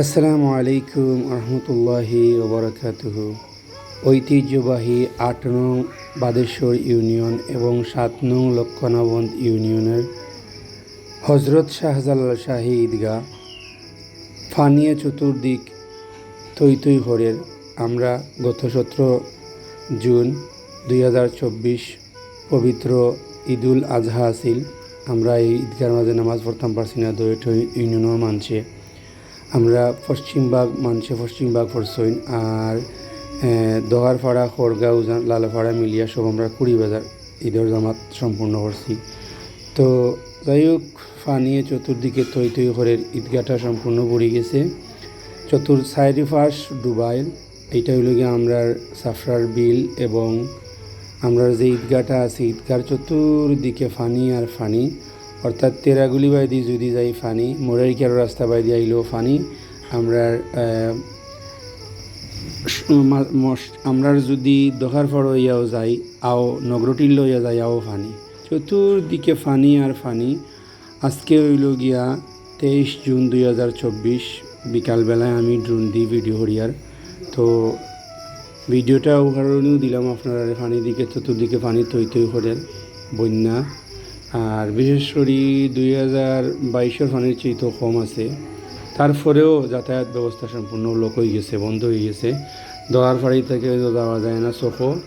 আসসালামু আলাইকুম রহমতুল্লাহি ওবরাকাতুহ। ঐতিহ্যবাহী আট নং বাদেশ্বর ইউনিয়ন এবং সাত নং লক্ষণাবন্দ ইউনিয়নের হজরত শাহজালাল শাহী ঈদগাহ, ফানিয়া চতুর্দিক থই থই ঘরের আমরা গত সতেরো জুন দুই হাজার চব্বিশ পবিত্র ঈদুল আজহা আসিল। আমরা এই ঈদগার মাঝে নামাজ পড়তাম পারছি না দৈঠ ইউনিয়নের মানছে। আমরা পশ্চিমবাগ মানছে পশ্চিমবাগ পড়ছইন আর দোহারপাড়া, খড়গাঁও লালাপাড়া মিলিয়া সব আমরা কুড়ি বাজার ঈদের জামাত সম্পূর্ণ করছি। তো যাই হোক ফানিয়ে চতুর্দিকে থই থই ঘরের ঈদগাহটা সম্পূর্ণ ভরে গেছে। চতুর সাইডে ফাঁস, ডুবাইল, এইটা হইল গিয়ে আমরা সাফরার বিল এবং আমরা যে ঈদগাহটা আছে ঈদগার চতুর্দিকে ফানি আর ফানি। অর্থাৎ তেরাগুলি বাইদি যদি যাই ফানি মোরারিকার রাস্তা বাইদি আইলেও ফানি, আমরা আমরা যদি দোকার ফর হইয়াও যাই, আও নগরটির লইয়া যাই, আও ফানি। চতুর্দিকে ফানি আর ফানি। আজকে হইল গিয়া তেইশ জুন দুই হাজার চব্বিশ, বিকালবেলায় আমি ড্রোন দিই ভিডিও হরিয়ার তো ভিডিওটা উদাহরণও দিলাম আপনারা ফানি দিকে, চতুর্দিকে পানি থই থই করে বন্যা। আর বিশেষ করে দুই হাজার বাইশের পানির চেয়ে তো কম আছে। তারপরেও যাতায়াত ব্যবস্থা সম্পূর্ণ লোক হয়ে গেছে, বন্ধ হয়ে গেছে। দোয়ার ফাড়ি থেকে যাওয়া যায় না, চোখো।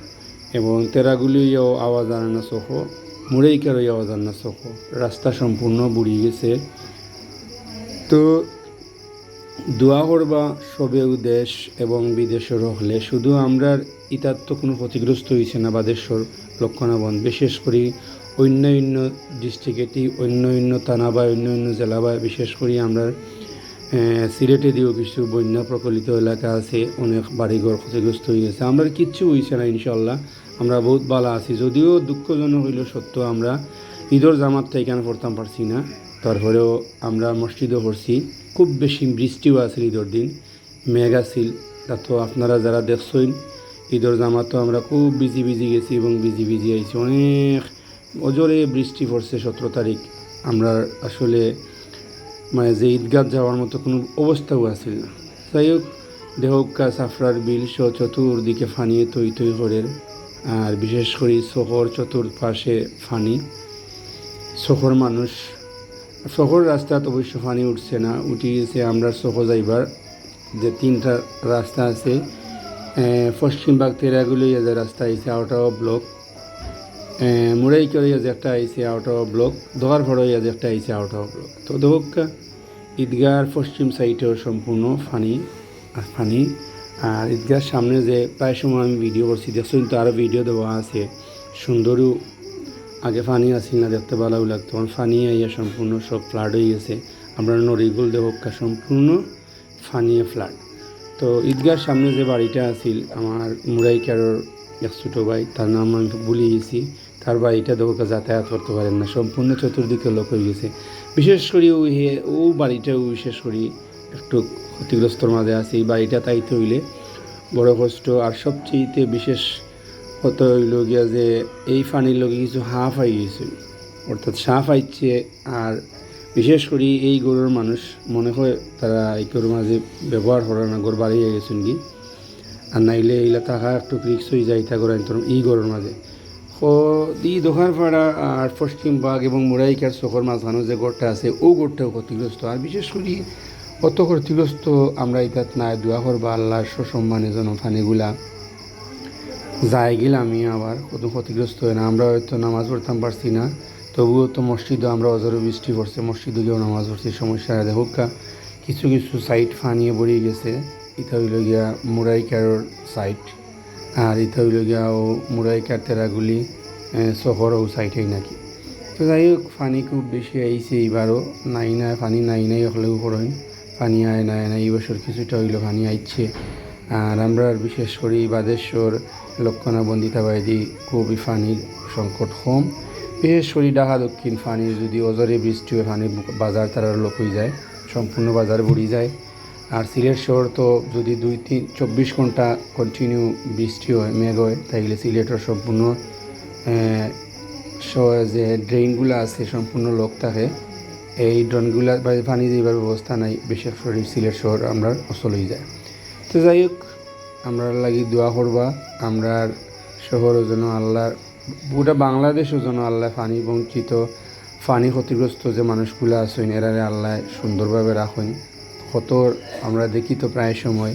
এবং তেরাগুলিও আওয়াজ আনে না, চোখো। মুড়াইকারই আওয়াজ আনে না, চোখো। রাস্তা সম্পূর্ণ বুড়ি গেছে। তো দোয়া করবা সবেও দেশ এবং বিদেশের হলে। শুধু আমরা ইতার তো কোনো ক্ষতিগ্রস্ত হয়েছে না বাদেশ্বর লক্ষণাবন বিশেষ করে অন্য অন্য ডিস্ট্রিক্টেই অন্য অন্য থানা বা অন্য অন্য জেলা বা বিশেষ করে আমরা সিলেটে দিয়েও কিছু বন্যা প্রকলিত এলাকা আছে, অনেক বাড়িঘর ক্ষতিগ্রস্ত হয়ে গেছে। আমরা কিচ্ছু হয়েছে না ইনশাল্লাহ আমরা বহুত ভালো আছি। যদিও দুঃখজনক হইল সত্য, আমরা ঈদর জামাতটা এখানে পড়তাম পারছি না। তারপরেও আমরা মসজিদও পড়ছি। খুব বেশি বৃষ্টিও আছিল ঈদর দিন। মেঘ আছিল। তা তো আপনারা যারা দেখছেন ঈদর জামাতও আমরা খুব বিজি বিজি গেছি এবং বিজি বিজি আইছি। অনেক অজরে বৃষ্টি পড়ছে সতেরো তারিখ। আমরা আসলে মানে যে ঈদগাহ যাওয়ার মতো কোনো অবস্থাও আছিল না। যাই হোক দেহকা সাফরার বিল সহ চতুর্দিকে ফানিয়ে তৈ তৈ হরের আর বিশেষ করে শহর চতুর্পাশে ফানি। শহর মানুষ, শহর রাস্তাত অবশ্য ফানি উঠছে না। উঠে গেছে আমরা শহর যাইবার। যে তিনটা রাস্তা আছে পশ্চিমবাগ তেরাগুলি যে রাস্তা আছে আউট অফ ব্লক মুরাইকর যে একটা আইছে আউট অফ ব্লক দোয়ার ভড় যে একটা আইছে আউট অফ ব্লক তো দোকা ঈদগার পশ্চিম সাইডেও সম্পূর্ণ ফানি ফানি আর ঈদগার সামনে যে প্রায় সময় আমি ভিডিও করছি দেখছেন তো আরও ভিডিও দেওয়া আছে সুন্দরও আগে ফানি আসিল না দেখতে ভালো লাগতো ফানি আইয়া সম্পূর্ণ সব ফ্লাড হয়ে গেছে আমরা নরিগুল দেহকা সম্পূর্ণ ফানিয়ে ফ্লাড তো ঈদগার সামনে যে বাড়িটা আছিল আমার মুরাইকারোর এক ছোটো ভাই তার নাম আমি ভুলে গেছি তার বাড়িটা দেহকা যাতায়াত করতে পারেন না, সম্পূর্ণ চতুর্দিকে লোক হয়ে গেছে। বিশেষ করে ওই ও বাড়িটাও বিশেষ করে একটু ক্ষতিগ্রস্তর মাঝে আছে, এই বাড়িটা তাইতে হইলে বড় কষ্ট। আর সবচেয়েতে বিশেষ কত হইল গিয়া যে, এই ফানির লগে কিছু হাঁফ আই গেছিল অর্থাৎ সাপ আইছে আর বিশেষ করে এই গরুর মানুষ, মনে হয় তারা এই গরুর মাঝে ব্যবহার করে না গরু বাড়িয়ে গেছেন কি? আর নাইলে এইলা তাহা একটু রিক্স হয়ে যায়, তা করে এই গরুর মাঝে। ও এই দোকান পাড়া আর পশ্চিমবাগ এবং মুরাইকার চোখের মাঝখানে যে গড়টা আছে, ও গড়টাও ক্ষতিগ্রস্ত। আর বিশেষ করে অত ক্ষতিগ্রস্ত আমরা এটাত নাই। দোয়া করবা আল্লাহর সসম্মানে যেন ফানিগুলা যাই গেলে আমি আবার কত ক্ষতিগ্রস্ত হয় না। আমরা হয়তো নামাজ পড়তাম পারছি না, তবুও তো মসজিদও আমরা অজরে বৃষ্টি পড়ছে। মসজিদে গিয়েও নামাজ পড়ছি, সমস্যা দেখুক কিছু কিছু সাইট ফানিয়ে বড়িয়ে গেছে। এটা হইল গিয়া মুরাইকার সাইট আর এটা হইল গিয়া ও মুরাইকার তেরাগুলি শহর ও সাইটেই নাকি। তো যাই হোক পানি খুব বেশি আইছে এইবারও, নাই না পানি নাই নাই হলেও করেন পানি আয় নাই না এই কিছুটা হইল পানি আইছে। আর আমরা বিশেষ করে বাদেশ্বর লক্ষণা বন্দিতা বাইদি খুবই পানির সংকট কম। বিশেষ করে ডাহা দক্ষিণ পানির যদি অজরে বৃষ্টি হয় পানি বাজার তারার লোক হয়ে যায়, সম্পূর্ণ বাজার বুড়ি যায়। আর সিলেট শহর তো যদি দুই তিন চব্বিশ ঘণ্টা কন্টিনিউ বৃষ্টি হয়, মেঘ হয়, তাইলে সিলেটের সম্পূর্ণ যে ড্রেনগুলো আছে সম্পূর্ণ লোক থাকে। এই ড্রোনগুলা বা পানি দিবার ব্যবস্থা নাই, বিশেষ করে সিলেট শহর আমরা অচল যায়। তো যাই হোক, আমরা লাগি দোয়া করবা, আমরা শহরও যেন আল্লাহ গোটা বাংলাদেশও যেন আল্লাহ পানি বঞ্চিত, পানি ক্ষতিগ্রস্ত যে মানুষগুলো আছেন, এরারে আল্লাহ সুন্দরভাবে রাখুন। কত আমরা দেখি তো প্রায় সময়।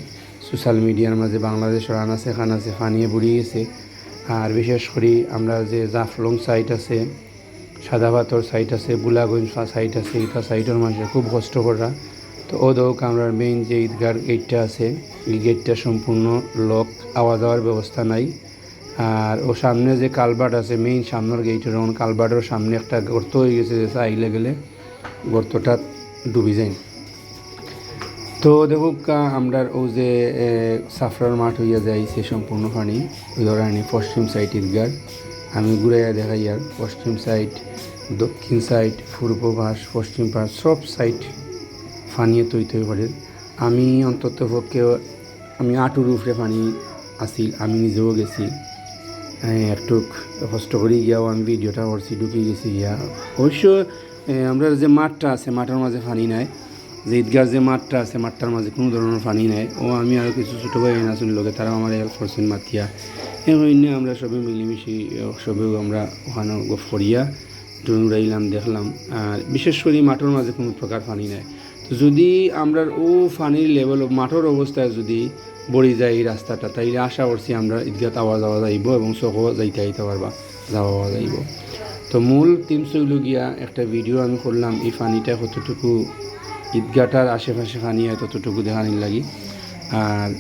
সোশ্যাল মিডিয়ার মাঝে বাংলাদেশ বাংলাদেশের আনাচে খানাচে ফানিয়ে বুড়িয়ে গেছে। আর বিশেষ করে আমরা যে জাফলং সাইট আছে, সাদাবাতর সাইট আছে, বুলাগঞ্জ সাইট আছে এটা সাইটের মাঝে খুব কষ্ট করা তো ও দোক আমরা মেইন যে ঈদগার গেটটা আছে, এই গেটটা সম্পূর্ণ লক আওয়া যাওয়ার ব্যবস্থা নাই। আর ও সামনে যে কালবাট আছে মেইন সামনের গেটের ওন কালবাটের সামনে একটা গর্ত হয়ে গেছে যে আইলে গেলে গর্তটা ডুবি যায়। তো দেখুক আমরা ও যে সাফরার মাঠ হইয়া যাই সে সম্পূর্ণ পানি ধরানি পশ্চিম সাইড ঈদগার আমি ঘুরাইয়া দেখাই আর পশ্চিম সাইড দক্ষিণ সাইড পূর্ব পাশ পশ্চিম পাশ সব সাইড ফানিয়ে তৈ তৈ করে আমি অন্তত পক্ষে আমি আটুর উপরে পানি আসিল আমি নিজেও গেছি। হ্যাঁ, একটু কষ্ট করে গিয়াও আমি ভিডিওটা করছি ঢুকে গেছি গিয়া। অবশ্য আমরা যে মাঠটা আছে মাঠের মাঝে পানি নাই। যে ঈদগার যে মাঠটা আছে, মাঠটার মাঝে কোনো ধরনের পানি নাই। ও, আমি আর কিছু ছোটো ভাই নাচুন লোকে তারা আমার হেল্প করছেন মাতিয়া। এমনি আমরা সবে মিলেমিশি সবেও আমরা ওখানে গফ করিয়া ড্রোন উড়াইলাম দেখলাম। আর বিশেষ করে মাঠের মাঝে কোনো প্রকার পানি নাই। তো যদি আমরা ও পানির লেভেল মাঠের অবস্থায় যদি বড়ি যায় এই রাস্তাটা, তাইলে আশা করছি আমরা ঈদগাহ আওয়া যাওয়া যাইব এবং চকও যাইতে আইতে পারবা, যাওয়া যাইব। তো মূল টিম গিয়া, একটা ভিডিও আমি করলাম, এই পানিটা কতটুকু ঈদগাটার আশেপাশে পানি হয় ততটুকু দেখানির লাগি। আর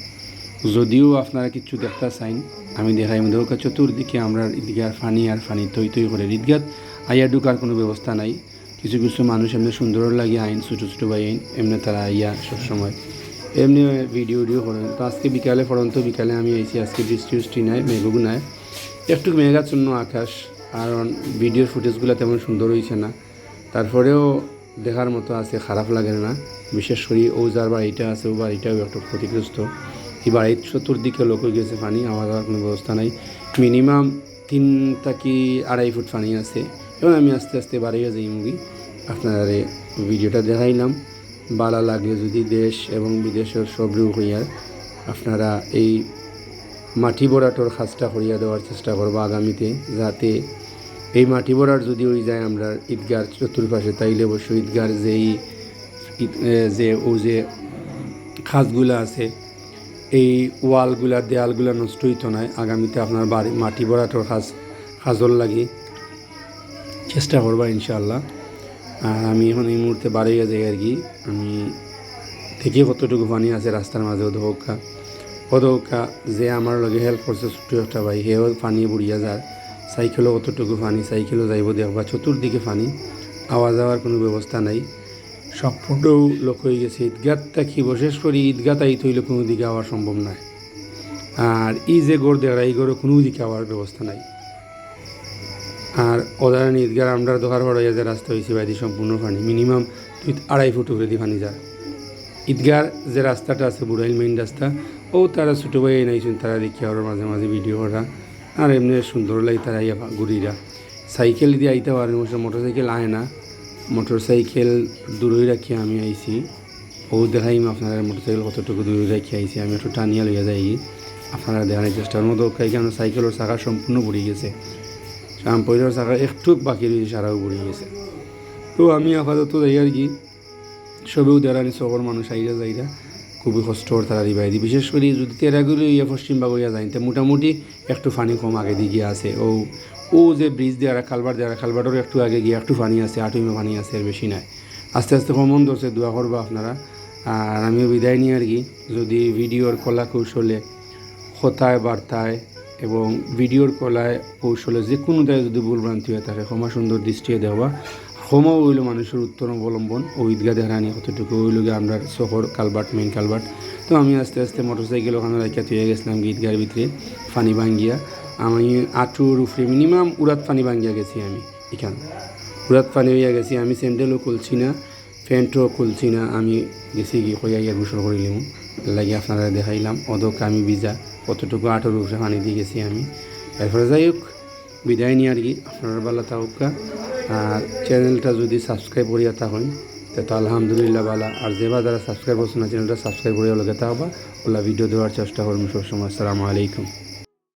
যদিও আপনারা কিছু দেখতে চাইন আমি দেখাই দেখো চতুর্দিকে আমরা ঈদগার ফানি আর ফানি তৈ তৈ করে ঈদগাত আইয়া ঢুকার কোনো ব্যবস্থা নাই। কিছু কিছু মানুষ এমনি সুন্দর লাগে আইন, ছোটো ছোটো ভাই আইন, এমনি তারা আইয়া সবসময় এমনি ভিডিও ভিডিও করেন। তো আজকে বিকালে পড়ন্ত বিকালে আমি আইছি, আজকে বৃষ্টি বৃষ্টি নাই মেঘও নাই। একটু মেঘাচ্ছন্ন আকাশ, কারণ ভিডিওর ফুটেজগুলো তেমন সুন্দর হয়েছে না। তারপরেও দেখার মতো আছে, খারাপ লাগে না। বিশেষ করে ও যার বাড়িটা আছে ও বাড়িটাও একটু ক্ষতিগ্রস্ত। এই বাড়ির চতুর্দিকে লোক হয়ে গেছে পানি আমার কোনো ব্যবস্থা নাই। মিনিমাম তিন থাকি আড়াই ফুট পানি আছে। এবং আমি আস্তে আস্তে বাড়িয়ে যাই মুগি আপনারা ভিডিওটা দেখাইলাম। বালা লাগলে যদি দেশ এবং বিদেশের সব রূপ হইয়ার আপনারা এই মাটি বড়াটোর কাজটা করিয়া দেওয়ার চেষ্টা করব আগামীতে, যাতে এই মাটি বড়ার যদি ওই যায় আমরা ঈদগার চতুর্পাশে, তাইলে অবশ্যই ঈদগার যেই যে ও যে খাসগুলো আছে, এই ওয়ালগুলা, দেয়ালগুলা নষ্ট হইতো নয় আগামীতে আপনার বাড়ি, মাটি বড়াটোর খাস, খাজল লাগি। চেষ্টা করবা ইনশাল্লাহ আর আমি এখন এই মুহূর্তে বাড়িয়ে যাই আর কি। আমি দেখি কতটুকু পানি আছে রাস্তার মাঝে অধকা অধকা যে আমার লগে হেল্প করছে ছোট্ট একটা ভাই, সেও পানি বুড়িয়া যার। সাইকেলও অতটুকু পানি সাইকেলও যাইব দেখবা চতুর্দিকে পানি আওয়া যাওয়ার কোনো ব্যবস্থা নাই। সম্পূর্ণও লোক হয়ে গেছে ঈদগাতটা কি বিশেষ করে ঈদগাত আইতে হইলে কোনো দিকে আওয়া সম্ভব নয় আর এই যে গড় দেড়া এই গড়ে কোনো দিকে আওয়ার ব্যবস্থা নাই। আর ওদারান ঈদগার আমরা দোকার বড় যে রাস্তা হয়েছে বাইদি সম্পূর্ণ পানি মিনিমাম দুই আড়াই ফুট উপরে দিয়ে পানি যায় ঈদগার যে রাস্তাটা আছে বুড়াইল মেইন রাস্তা, ও তারা ছোটো ভাই নাইছেন তারা দেখি ওর মাঝে মাঝে ভিডিও করা। আর এমনি সুন্দর লাগে তারা ইয়া ঘুরিরা। সাইকেল দিয়ে আইতে পারে মোটর সাইকেল আয় না। মোটর সাইকেল দূরে রাখি আমি আইছি। ও দেখাইম আপনারা মোটর সাইকেল কতটুকু দূরে রাখি আইছি, আমি একটু টানিয়া লইয়া যাই। আপনারা দেখানোর চেষ্টার মতো কারণ সাইকেলের চাকা সম্পূর্ণ পড়ে গেছে। শ্যাম্পুরের চাকা একটু বাকি রয়েছে, সারাও পড়ে গেছে। তো আমি আপাতত যাই আর কি। সবেও দেরানি চকর মানুষ আইরা যাইরা। খুবই কষ্ট তারা রিবাই দি বিশেষ করে যদি তেরাগুলো ইয়ে পশ্চিম বাগ হইয়া যায় তে মোটামুটি একটু পানি কম আগে দিকে আছে। ও ও যে ব্রিজ দেওয়া খালবার দেওয়া খালবারের একটু আগে গিয়ে একটু পানি আছে আটুইমে পানি আছে আর বেশি নাই আস্তে আস্তে কমন ধরছে, দোয়া করবা আপনারা। আর আমিও বিদায় নিই আর কি। যদি ভিডিওর কলা কৌশলে হতায় বার্তায় এবং ভিডিওর কলায় কৌশলে যে কোনো দায় যদি ভুলভ্রান্তি হয়ে থাকে ক্ষমা সুন্দর দৃষ্টিয়ে দেওয়া। ক্ষমা হইল মানুষের উত্তর অবলম্বন ও ঈদগা দেখানি অতটুকু হইল গিয়ে আমরা শহর, কালবাট মেইন কালবাট। তো আমি আস্তে আস্তে মোটর সাইকেল ওখানে রাখিয়া তুই গেছিলাম ঈদগার ভিতরে, ফানি ভাঙ্গিয়া। আমি আটুর উপরে মিনিমাম উড়াত পানি ভাঙ্গিয়া গেছি আমি এখানে। উড়াত পানি হইয়া গেছি আমি স্যান্ডেলও খুলছি না, প্যান্টও খুলছি না, আমি গেছি গিয়ে কইয়া গিয়া গোসল করিলাম লাগে আপনারা দেখাইলাম অদক আমি ভিজা, কতটুকু আটোর উপরে পানি দিয়ে গেছি আমি। এরপরে যাই হোক, বিদায় নিয়ে আর কি, আপনারা বেলা তাউকা আর চ্যানেলটা যদি সাবস্ক্রাইব করিয়া থাকেন তো আলহামদুলিল্লাহ বালা। আর যেবা যারা সাবস্ক্রাইব করছে না, চ্যানেলটা সাবস্ক্রাইব করিয়া লগে থাকবা। ওলা ভিডিও দেওয়ার চেষ্টা করুন সবসময়। আসসালামু আলাইকুম।